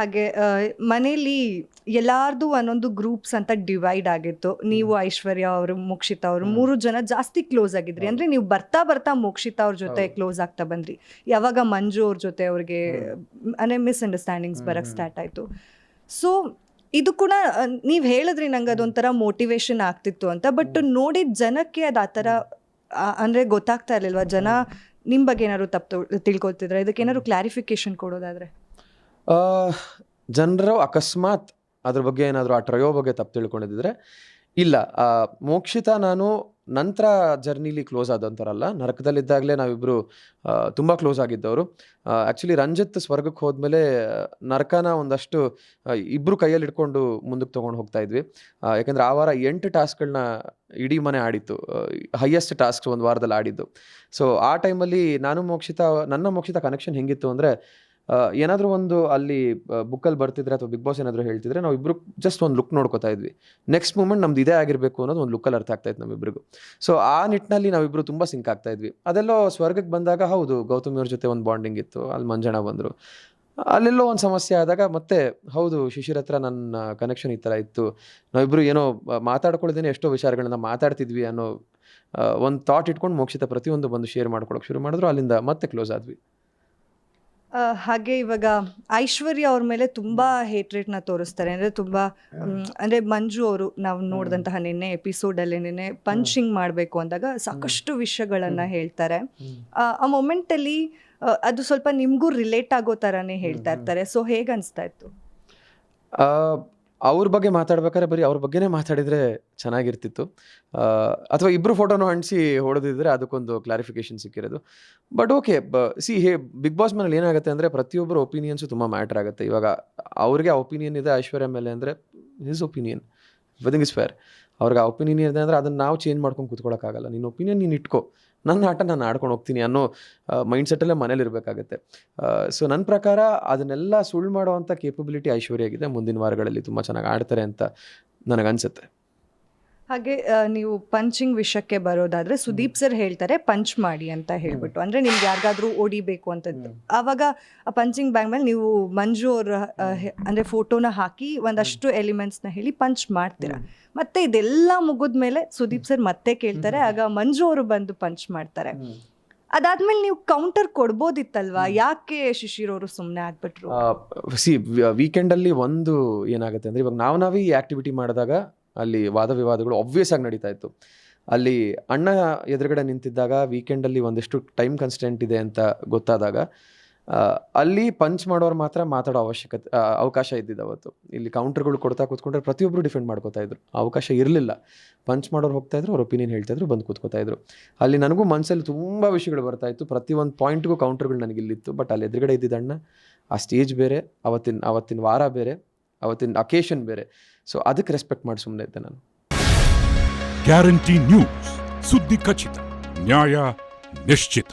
ಹಾಗೆ ಮನೆಯಲ್ಲಿ ಮನೇಲಿ ಎಲ್ಲಾರ್ದು ಒಂದೊಂದು ಗ್ರೂಪ್ಸ್ ಅಂತ ಡಿವೈಡ್ ಆಗಿತ್ತು. ನೀವು ಐಶ್ವರ್ಯ ಅವರು ಮೋಕ್ಷಿತಾ ಅವರು ಮೂರು ಜನ ಜಾಸ್ತಿ ಕ್ಲೋಸ್ ಆಗಿದ್ರಿ. ಅಂದ್ರೆ ನೀವು ಬರ್ತಾ ಬರ್ತಾ ಮೋಕ್ಷಿತಾ ಅವ್ರ ಜೊತೆ ಕ್ಲೋಸ್ ಆಗ್ತಾ ಬಂದ್ರಿ. ಯಾವಾಗ ಮಂಜು ಅವ್ರ ಜೊತೆ ಅವ್ರಿಗೆ ಅಂದ್ರೆ ಮಿಸ್ಅಂಡರ್ಸ್ಟ್ಯಾಂಡಿಂಗ್ಸ್ ಬರಕ್. ಸ್ಟಾರ್ಟ್ ಆಯ್ತು. ಸೊ ಇದು ಕೂಡ ನೀವು ಹೇಳಿದ್ರಿ ನಂಗೆ ಅದೊಂಥರ ಮೋಟಿವೇಶನ್ ಆಗ್ತಿತ್ತು ಅಂತ. ಬಟ್ ನೋಡಿದ ಜನಕ್ಕೆ ಅದು ಆ ಥರ ಅಂದರೆ ಗೊತ್ತಾಗ್ತಾ ಇರ್ಲಿಲ್ವಾ? ಜನ ನಿಮ್ ಬಗ್ಗೆ ಏನಾದ್ರು ತಪ್ಪು ತಿಳ್ಕೊತಿದ್ರೆ ಇದಕ್ಕೆ ಏನಾದ್ರು ಕ್ಲಾರಿಫಿಕೇಶನ್ ಕೊಡೋದಾದ್ರೆ. ಜನರು ಅಕಸ್ಮಾತ್ ಅದ್ರ ಬಗ್ಗೆ ಏನಾದರೂ, ಆ ಟ್ರಯೋ ಬಗ್ಗೆ ತಪ್ಪು ತಿಳ್ಕೊಂಡಿದ್ರೆ, ಇಲ್ಲ ಮೋಕ್ಷಿತ ನಾನು ನಂತರ ಜರ್ನಿಲಿ ಕ್ಲೋಸ್ ಆದಂಥರಲ್ಲ ನರಕದಲ್ಲಿದ್ದಾಗಲೇ ನಾವಿಬ್ಬರು ತುಂಬ ಕ್ಲೋಸ್ ಆಗಿದ್ದವರು. ಆ್ಯಕ್ಚುಲಿ ರಂಜಿತ್ ಸ್ವರ್ಗಕ್ಕೆ ಹೋದ್ಮೇಲೆ, ನರಕನ ಒಂದಷ್ಟು ಇಬ್ಬರು ಕೈಯಲ್ಲಿ ಇಟ್ಕೊಂಡು ಮುಂದಕ್ಕೆ ತೊಗೊಂಡು ಹೋಗ್ತಾ ಇದ್ವಿ. ಯಾಕಂದ್ರೆ ಆ ವಾರ ಎಂಟು ಟಾಸ್ಕ್ಗಳನ್ನ ಇಡೀ ಮನೆ ಆಡಿತ್ತು. ಹೈಯೆಸ್ಟ್ ಟಾಸ್ಕ್ ಒಂದು ವಾರದಲ್ಲಿ ಆಡಿದ್ದು. ಸೊ, ಆ ಟೈಮಲ್ಲಿ ನಾನು ಮೋಕ್ಷಿತ, ನನ್ನ ಮೋಕ್ಷಿತ ಕನೆಕ್ಷನ್ ಹೆಂಗಿತ್ತು ಅಂದರೆ ಏನಾದರೂ ಒಂದು ಅಲ್ಲಿ ಬುಕ್ಕಲ್ಲಿ ಬರ್ತಿದ್ರೆ ಅಥವಾ ಬಿಗ್ ಬಾಸ್ ಏನಾದರೂ ಹೇಳ್ತಿದ್ರೆ ನಾವು ಇಬ್ಬರು ಜಸ್ಟ್ ಒಂದು ಲುಕ್ ನೋಡ್ಕೋತಾ ಇದ್ವಿ. ನೆಕ್ಸ್ಟ್ ಮೂಮೆಂಟ್ ನಮ್ದು ಇದೇ ಆಗಿರಬೇಕು ಅನ್ನೋದು ಒಂದು ಲುಕ್ಕಲ್ಲಿ ಅರ್ಥ ಆಗ್ತಾ ಇತ್ತು ನಮ್ಮಿಬ್ರಿಗೂ. ಸೊ ಆ ನಿಟ್ಟಿನಲ್ಲಿ ನಾವಿಬ್ರು ತುಂಬ ಸಿಂಕ್ ಆಗ್ತಾ ಇದ್ವಿ. ಅದೆಲ್ಲೋ ಸ್ವರ್ಗಕ್ಕೆ ಬಂದಾಗ ಹೌದು, ಗೌತಮ್ ಅವ್ರ ಜೊತೆ ಒಂದು ಬಾಂಡಿಂಗ್ ಇತ್ತು, ಅಲ್ಲಿ ಮಂಜಣ ಬಂದರು. ಅಲ್ಲೆಲ್ಲೋ ಒಂದು ಸಮಸ್ಯೆ ಆದಾಗ ಮತ್ತೆ ಹೌದು, ಶಿಶಿರ್ ಹತ್ರ ನನ್ನ ಕನೆಕ್ಷನ್ ಈ ಥರ ಇತ್ತು. ನಾವಿಬ್ರು ಏನೋ ಮಾತಾಡ್ಕೊಳ್ದೇನೆ ಎಷ್ಟೋ ವಿಚಾರಗಳನ್ನ ಮಾತಾಡ್ತಿದ್ವಿ ಅನ್ನೋ ಒಂದು ಥಾಟ್ ಇಟ್ಕೊಂಡು ಮೋಕ್ಷಿತ ಪ್ರತಿಯೊಂದು ಬಂದು ಶೇರ್ ಮಾಡ್ಕೊಳಕ್ಕೆ ಶುರು ಮಾಡಿದ್ರು. ಅಲ್ಲಿಂದ ಮತ್ತೆ ಕ್ಲೋಸ್ ಆದ್ವಿ. ಹಾಗೆ ಇವಾಗ ಐಶ್ವರ್ಯ ಅವ್ರ ಮೇಲೆ ತುಂಬಾ ಹೇಟ್ರೇಟ್ನ ನ ತೋರಿಸ್ತಾರೆ. ಅಂದ್ರೆ ತುಂಬಾ ಅಂದ್ರೆ ಮಂಜು ಅವರು ನಾವು ನೋಡಿದಂತಹ ನಿನ್ನೆ ಎಪಿಸೋಡ್ ಅಲ್ಲಿ ನಿನ್ನೆ ಪಂಚಿಂಗ್ ಮಾಡಬೇಕು ಅಂದಾಗ ಸಾಕಷ್ಟು ವಿಷಯಗಳನ್ನ ಹೇಳ್ತಾರೆ. ಆ, ಮೊಮೆಂಟ್ ಅಲ್ಲಿ ಅದು ಸ್ವಲ್ಪ ನಿಮ್ಗೂ ರಿಲೇಟ್ ಆಗೋ ತರಾನೇ ಹೇಳ್ತಾ. ಇರ್ತಾರೆ. ಸೊ ಹೇಗೆ ಅನ್ಸ್ತಾ ಇತ್ತು? ಆ, ಅವ್ರ ಬಗ್ಗೆ ಮಾತಾಡ್ಬೇಕಾದ್ರೆ ಬರೀ ಅವ್ರ ಬಗ್ಗೆನೇ ಮಾತಾಡಿದ್ರೆ ಚೆನ್ನಾಗಿರ್ತಿತ್ತು. ಅಥವಾ ಇಬ್ರು ಫೋಟೋನು ಅಂಟಿಸಿ ಹೊಡೆದಿದ್ರೆ ಅದಕ್ಕೊಂದು ಕ್ಲಾರಿಫಿಕೇಶನ್ ಸಿಕ್ಕಿರೋದು. But okay see hey Bigg Boss ಮನೇಲಿ ಏನಾಗುತ್ತೆ ಅಂದರೆ ಪ್ರತಿಯೊಬ್ಬರ ಒಪಿನಿಯನ್ಸು ತುಂಬ ಮ್ಯಾಟ್ರ್ ಆಗುತ್ತೆ. ಇವಾಗ ಅವ್ರಿಗೆ ಆ ಒಪಿನಿಯನ್ ಇದೆ ಐಶ್ವರ್ಯ ಮೇಲೆ ಅಂದರೆ his opinion everything is fair ಅವ್ರಿಗೆ ಆ ಒಪಿನಿಯನ್ ಇದೆ ಅಂದರೆ ಅದನ್ನು ನಾವು ಚೇಂಜ್ ಮಾಡ್ಕೊಂಡು ಕೂತ್ಕೊಳ್ಳೋಕ್ಕಾಗಲ್ಲ ನಿನ್ನ ಒಪಿನಿಯನ್ ನೀನು ಇಟ್ಕೋ. ನನ್ನ ಆಟ ನಾನು ಆಡ್ಕೊಂಡು ಹೋಗ್ತೀನಿ ಅನ್ನೋ ಮೈಂಡ್ಸೆಟ್ಟಲ್ಲೇ ಮನೇಲಿ ಇರಬೇಕಾಗತ್ತೆ. ಸೊ ನನ್ನ ಪ್ರಕಾರ ಅದನ್ನೆಲ್ಲ ಸುಳ್ಳು ಮಾಡುವಂಥ ಕೇಪಬಿಲಿಟಿ ಐಶ್ವರ್ಯ ಆಗಿದೆ ಮುಂದಿನ ವಾರಗಳಲ್ಲಿ ತುಂಬ ಚೆನ್ನಾಗಿ ಆಡ್ತಾರೆ ಅಂತ ನನಗನ್ಸುತ್ತೆ. ಹಾಗೆ ನೀವು ಪಂಚಿಂಗ್ ವಿಷಯಕ್ಕೆ ಬರೋದಾದ್ರೆ ಸುದೀಪ್ ಸರ್ ಹೇಳ್ತಾರೆ ಪಂಚ್ ಮಾಡಿ ಅಂತ ಹೇಳ್ಬಿಟ್ಟು. ಅಂದ್ರೆ ನಿಮ್ಗೆ ಯಾರಿಗಾದ್ರೂ ಓಡಿಬೇಕು ಅಂತದ್ದು. ಅವಾಗ ಆ ಪಂಚಿಂಗ್ ಬ್ಯಾಗ್ ಮೇಲೆ ನೀವು ಮಂಜು ಅವ್ರ ಅಂದ್ರೆ ಫೋಟೋನ ಹಾಕಿ ಒಂದಷ್ಟು ಎಲಿಮೆಂಟ್ಸ್ನ ಹೇಳಿ ಪಂಚ್ ಮಾಡ್ತೀರಾ. ಮತ್ತೆ ಇದೆಲ್ಲ ಮುಗಿದ್ಮೇಲೆ ಸುದೀಪ್ ಸರ್ ಮತ್ತೆ ಕೇಳ್ತಾರೆ ಆಗ ಮಂಜು ಅವರು ಬಂದು ಪಂಚ್ ಮಾಡ್ತಾರೆ. ಅದಾದ್ಮೇಲೆ ನೀವು ಕೌಂಟರ್ ಕೊಡ್ಬೋದಿತ್ತಲ್ವಾ? ಯಾಕೆ ಶಿಶಿರ್ ಅವರು ಸುಮ್ಮನೆ ಆಗ್ಬಿಟ್ರು? ಸಿ ವೀಕೆಂಡಲ್ಲಿ ಒಂದು ಏನಾಗುತ್ತೆ ಅಂದ್ರೆ ಇವಾಗ ನಾವು ನಾವೇ ಈ ಆಕ್ಟಿವಿಟಿ ಮಾಡಿದಾಗ ಅಲ್ಲಿ ವಾದ ವಿವಾದಗಳು ಆಬ್ವಿಯಸ್ ಆಗಿ ನಡೀತಾ ಇತ್ತು. ಅಲ್ಲಿ ಅಣ್ಣ ಎದುರುಗಡೆ ನಿಂತಿದ್ದಾಗ ವೀಕೆಂಡಲ್ಲಿ ಒಂದಿಷ್ಟು ಟೈಮ್ ಕನ್ಸ್ಟೆಂಟ್ ಇದೆ ಅಂತ ಗೊತ್ತಾದಾಗ ಅಲ್ಲಿ ಪಂಚ್ ಮಾಡೋರು ಮಾತ್ರ ಮಾತಾಡೋ ಅವಶ್ಯಕತೆ ಅವಕಾಶ ಇದ್ದಿದ್ದು ಅವತ್ತು. ಇಲ್ಲಿ ಕೌಂಟರ್ಗಳು ಕೊಡ್ತಾ ಕೂತ್ಕೊಂಡ್ರೆ ಪ್ರತಿಯೊಬ್ಬರು ಡಿಫೆಂಡ್ ಮಾಡ್ಕೋತಾ ಇದ್ರು. ಅವಕಾಶ ಇರಲಿಲ್ಲ. ಪಂಚ್ ಮಾಡೋರು ಹೋಗ್ತಾ ಇದ್ರು, ಅವ್ರ ಒಪಿನಿಯನ್ ಹೇಳ್ತಾ ಇದ್ರು, ಬಂದು ಕೂತ್ಕೋತಾ ಇದ್ರು. ಅಲ್ಲಿ ನನಗೂ ಮನಸ್ಸಲ್ಲಿ ತುಂಬ ವಿಷಯಗಳು ಬರ್ತಾ ಇತ್ತು. ಪ್ರತಿಯೊಂದು ಪಾಯಿಂಟ್ಗೂ ಕೌಂಟರ್ಗಳು ನನಗೆ ಇಲ್ಲಿತ್ತು. ಬಟ್ ಅಲ್ಲಿ ಎದುರುಗಡೆ ಇದ್ದಿದ್ದ ಅಣ್ಣ, ಆ ಸ್ಟೇಜ್ ಬೇರೆ, ಅವತ್ತಿನ ಅವತ್ತಿನ ವಾರ ಬೇರೆ, ಅವತ್ತಿನ ಅಕೇಶನ್ ಬೇರೆ. ಸೊ ಅದಕ್ಕೆ ರೆಸ್ಪೆಕ್ಟ್ ಮಾಡಿ ಸುಮ್ಮನೆ ಇದ್ದೆ ನಾನು. ಗ್ಯಾರಂಟಿ ನ್ಯೂಸ್ ಸುದ್ದಿ ಖಚಿತ ನ್ಯಾಯ ನಿಶ್ಚಿತ